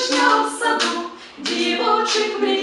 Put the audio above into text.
вишня в саду, дівочих мрій.